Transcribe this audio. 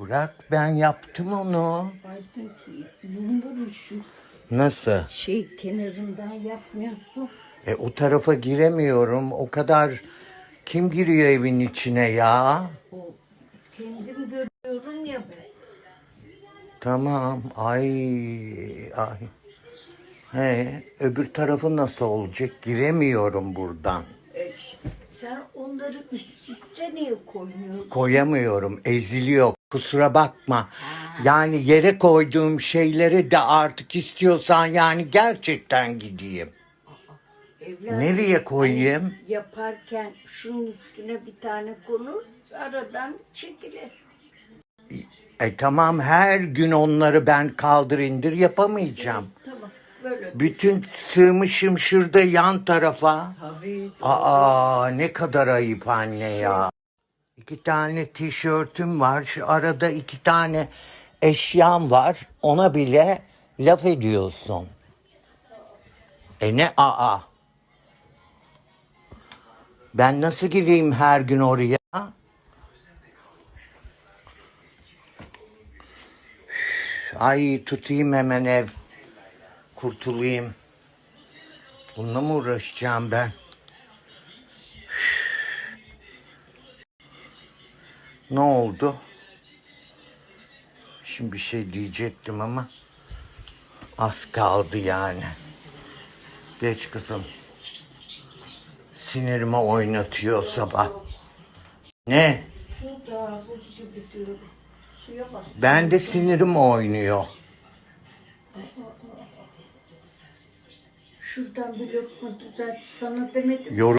Bırak ben yaptım onu. Yumru şu Nasıl? şey kenarından yapmıyorsun. E o tarafa giremiyorum. O kadar kim giriyor evin içine ya? O kendim görüyorum ya ben. Tamam. Ay ay. He, öbür tarafı nasıl olacak? Giremiyorum buradan. E, sen onları üst üste niye koymuyorsun? Koyamıyorum. Eziliyor. Kusura bakma. Yani yere koyduğum şeyleri de artık istiyorsan yani gerçekten gideyim. Evladım, Nereye koyayım? yaparken şunun üstüne bir tane konur, aradan çekilir. E tamam her gün onları ben kaldır indir yapamayacağım. Böyle. Bütün sığmışım şurada yan tarafa. Tabii. Aa ne kadar ayıp anne ya. İki tane tişörtüm var. Şu arada iki tane eşyam var. Ona bile laf ediyorsun. E ne aa? Ben nasıl gireyim her gün oraya? Ay tutayım hemen ev. Kurtulayım. Bununla mı uğraşacağım ben? Ne oldu? Şimdi bir şey diyecektim ama az kaldı yani. Geç kızım. Sinirimi oynatıyor sabah. Ne? Ben de sinirim oynuyor. Şuradan bir lokma düzelt sana demedim. Yorum